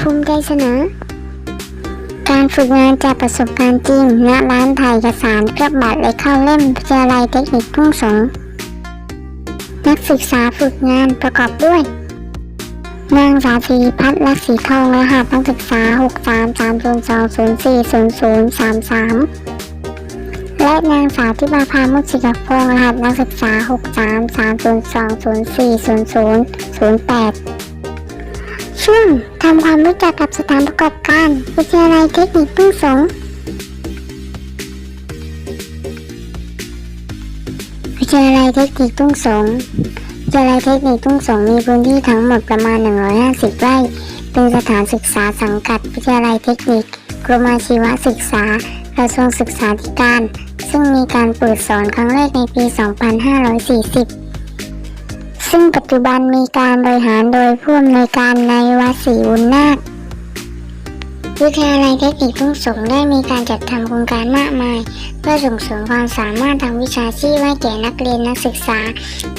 ภูมิใจเสนอ การฝึกงานจากประสบการณ์จริงณร้านถ่ายเอกสารเคลือบบัตรและเข้าเล่มวิทยาลัยเทคนิคทุ่งสงนักศึกษาฝึกงานประกอบด้วย นางสาวธีพัฒน์ลักษีทองรหัสนักศึกษา 6 3 3 0 2 0 4 0 0 3 3 และนางสาวทิพาพามุสิกพงศ์รหัสนักศึกษา 6 ช่วงทำความรู้จักกับสถานประกอบการวิทยาลัยเทคนิคทุ่งสงวิทยาลัยเทคนิคทุ่งสงวิทยาลัยเทคนิคทุ่งสงมีพื้นที่ทั้งหมดประมาณ 150 ไร่ เป็นสถานศึกษาสังกัดวิทยาลัยเทคนิคกรมอาชีวศึกษากระทรวงศึกษาธิการ ซึ่งมีการเปิดสอนครั้งแรกในปี 2540 ซึ่งปัจจุบันมีการบริหารโดยผู้อำนวยการในวัดศรีบุญนาควิทยาลัยเทคนิคทุ่งสงได้มีการจัดทำโครงการมากมาย เพื่อส่งเสริมความสามารถทางวิชาชีพให้แก่นักเรียนนักศึกษา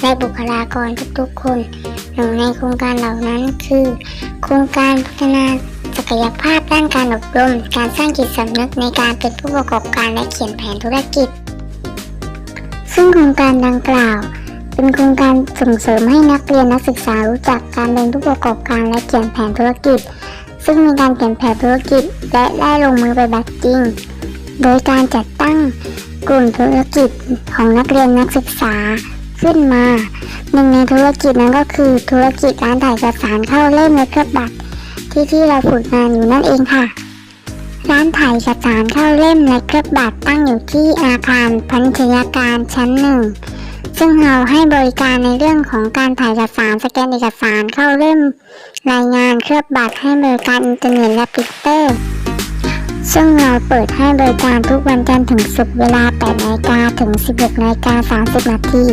และบุคลากรทุกๆ คน หนึ่งในโครงการเหล่านั้นคือ โครงการพัฒนาศักยภาพด้านการอบรม การสร้างจิตสำนึกในการเป็นผู้ประกอบการและเขียนแผนธุรกิจ ซึ่งโครงการดังกล่าว เป็นโครงการส่งเสริมให้นักเรียนนักศึกษารู้จักการเป็นผู้ประกอบการและเขียนแผนธุรกิจ ซึ่งมีการเขียนแผนธุรกิจ และได้ลงมือไปบัติจริง โดยการจัดตั้งกลุ่มธุรกิจของนักเรียนนักศึกษาขึ้นมาหนึ่งในธุรกิจนั้นก็คือธุรกิจร้านถ่ายเอกสารเข้าเล่มและเคลือบบัตรที่ที่เราฝึกงานอยู่นั่นเองค่ะ ร้านถ่ายเอกสารเข้าเล่มและเคลือบบัตรตั้งอยู่ที่อาคารพันธยาการชั้นหนึ่ง ซึ่งเราให้บริการในเรื่องของการถ่ายเอกสารสแกนเอกสารเข้าเล่มรายงานเคลือบบัตรให้บริการอินเทอร์เน็ตและปิกเตอร์ ซึ่งเราเปิดให้บริการทุกวันจันทร์ถึงศุกร์เวลา8นาฬิกาถึง 16นาฬิกา30นาที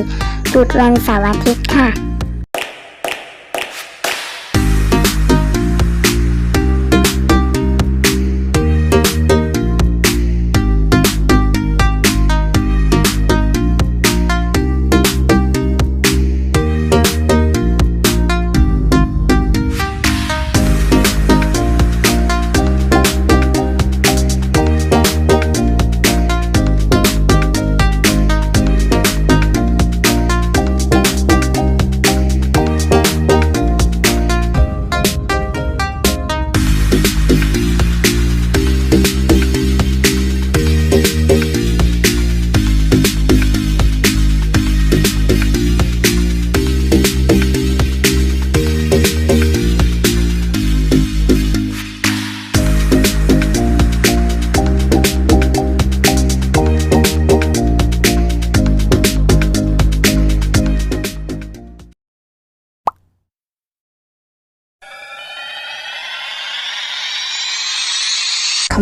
หยุดวันเสาร์อาทิตย์ค่ะ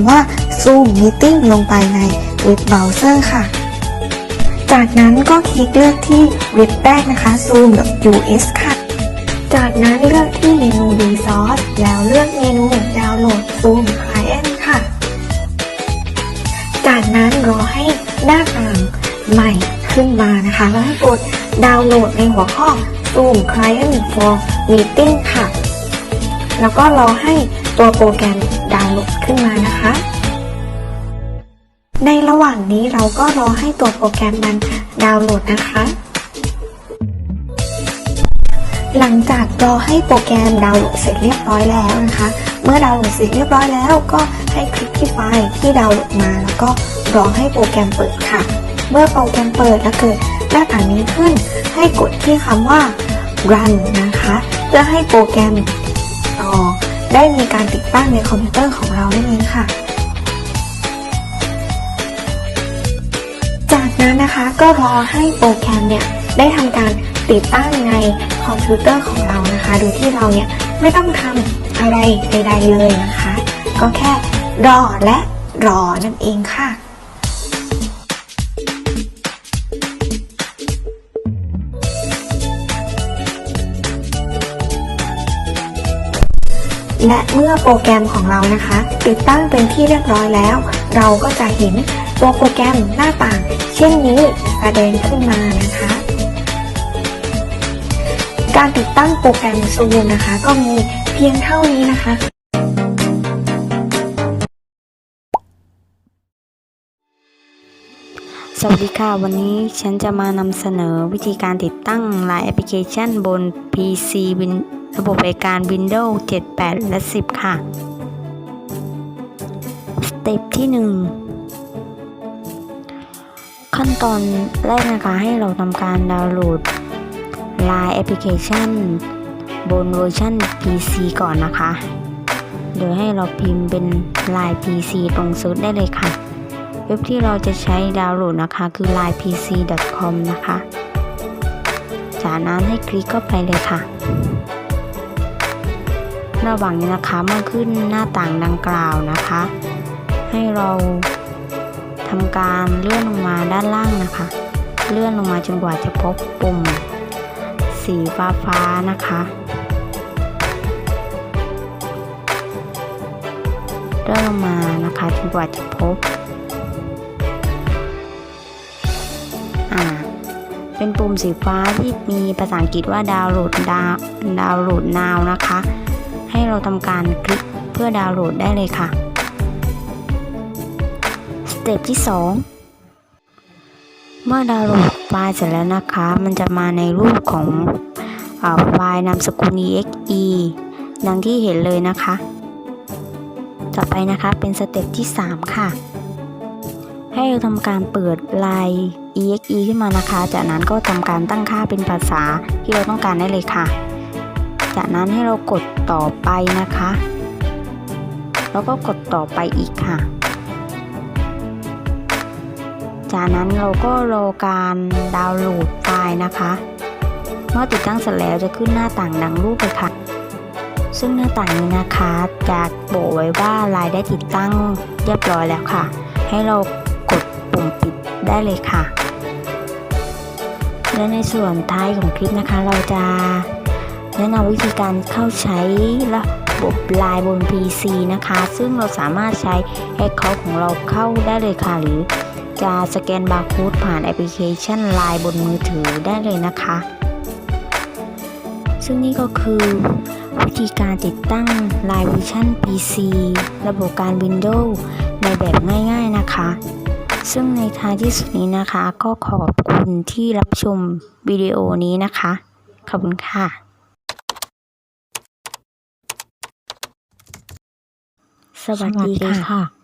ำว่า Zoom Meeting ลงไปในเว็บเบราว์เซอร์ค่ะ จากนั้นก็คลิกเลือกที่เว็บแรกนะคะ zoom.us ค่ะ จากนั้นเลือกที่เมนู Resource แล้วเลือกเมนูดาวน์โหลด Zoom Client ค่ะ จากนั้นรอให้หน้าต่างใหม่ขึ้นมานะคะ แล้วให้กดดาวน์โหลดในหัวข้อ Zoom Client for Meeting ค่ะ แล้วก็รอให้ตัวโปรแกรมดาวน์โหลดางนี้เราก็รอให้ตัวโปรแกรมมันดาวน์โหลดนะคะ หลังจากรอให้โปรแกรมดาวน์โหลดเสร็จเรียบร้อยแล้วนะคะ เมื่อดาวน์โหลดเสร็จเรียบร้อยแล้ว ก็ให้คลิกที่ไฟล์ที่ดาวน์โหลดมา แล้วก็รอให้โปรแกรมเปิดค่ะ เมื่อโปรแกรมเปิดแล้วเกิดหน้าต่างนี้ขึ้น ให้กดที่คำว่า run นะคะ เพื่อให้โปรแกรมต่อได้มีการติดตั้งในคอมพิวเตอร์ของเราได้เลยค่ะ ก็รอให้โปรแกรมเนี่ยได้ทำการติดตั้งในคอมพิวเตอร์ของเรานะคะ โดยที่เราเนี่ยไม่ต้องทำอะไรใดๆเลยนะคะ ก็แค่รอและรอนั่นเองค่ะและเมื่อโปรแกรมของเรานะคะ ติดตั้งเป็นที่เรียบร้อยแล้ว เราก็จะเห็น ตัวโปรแกรมหน้าต่าง เช่นนี้แสดงขึ้นมานะคะ การติดตั้งโปรแกรมซูมนะคะ ก็มีเพียงเท่านี้นะคะสวัสดีค่ะ วันนี้ฉันจะมานำเสนอวิธีการติดตั้งหลายแอปพลิเคชันบน PC วินระบบบริการ Windows 7 8 และ 10 ค่ะ สเต็ปที่ 1 ขั้นตอนแรกนะคะให้เราทำการดาวน์โหลด Line แอปพลิเคชันบนเวอร์ชัน PC ก่อนนะคะ โดยให้เราพิมพ์เป็น Line PC ตรงซื้อได้เลยค่ะ เว็บที่เราจะใช้ดาวน์โหลดนะคะ คือ linepc.com นะคะ จากนั้นให้คลิกเข้าไปเลยค่ะ ระหว่างนี้นะคะเมื่อขึ้นหน้าต่างดังกล่าวนะคะ ให้เรา ทำการเลื่อนลงมาด้านล่างนะคะ เลื่อนลงมาจนกว่าจะพบปุ่ม สีฟ้าฟ้าๆนะคะ เลื่อนลงมานะคะจนกว่าจะพบเป็นปุ่มสีฟ้าที่มีภาษาอังกฤษว่าดาวน์โหลดดาวดาวน์โหลด now นะคะ ให้เราทำการคลิกเพื่อดาวน์โหลดได้เลยค่ะ เต็ปที่ 2 เมื่อดาวน์โหลดไฟล์เสร็จแล้วนะคะ มันจะมาในรูปของไฟล์นามสกุล exe ดังที่เห็นเลยนะคะ ต่อไปนะคะเป็นสเต็ปที่ 3 ค่ะ ให้เราทำการเปิดไลน์ exe ขึ้นมานะคะ จากนั้นก็ทำการตั้งค่าเป็นภาษาที่เราต้องการได้เลยค่ะ จากนั้นให้เรากดต่อไปนะคะ แล้วก็กดต่อไปอีกค่ะ จากนั้นเราก็รอการดาวน์โหลดไฟล์นะคะเมื่อติดตั้งเสร็จแล้วจะขึ้นหน้าต่างดังรูปเลยค่ะ ซึ่งหน้าต่างนี้นะคะจะบอกไว้ว่าไลน์ได้ติดตั้งเรียบร้อยแล้วค่ะ ให้เรากดปุ่มปิดได้เลยค่ะ และในส่วนท้ายของคลิปนะคะ เราจะแนะนำวิธีการเข้าใช้ระบบไลน์บน PC นะคะ ซึ่งเราสามารถใช้ Account ของเราเข้าได้เลยค่ะหรือ จะสแกนบาร์โค้ดผ่านแอปพลิเคชัน Line บนมือถือได้เลยนะคะ ซึ่งนี่ก็คือวิธีการติดตั้ง Line Vision PC ระบบการ Windows ในแบบง่ายๆนะคะ ซึ่งในท้ายที่สุดนี้นะคะ ก็ขอบคุณที่รับชมวิดีโอนี้นะคะ ขอบคุณค่ะสวัสดีค่ะ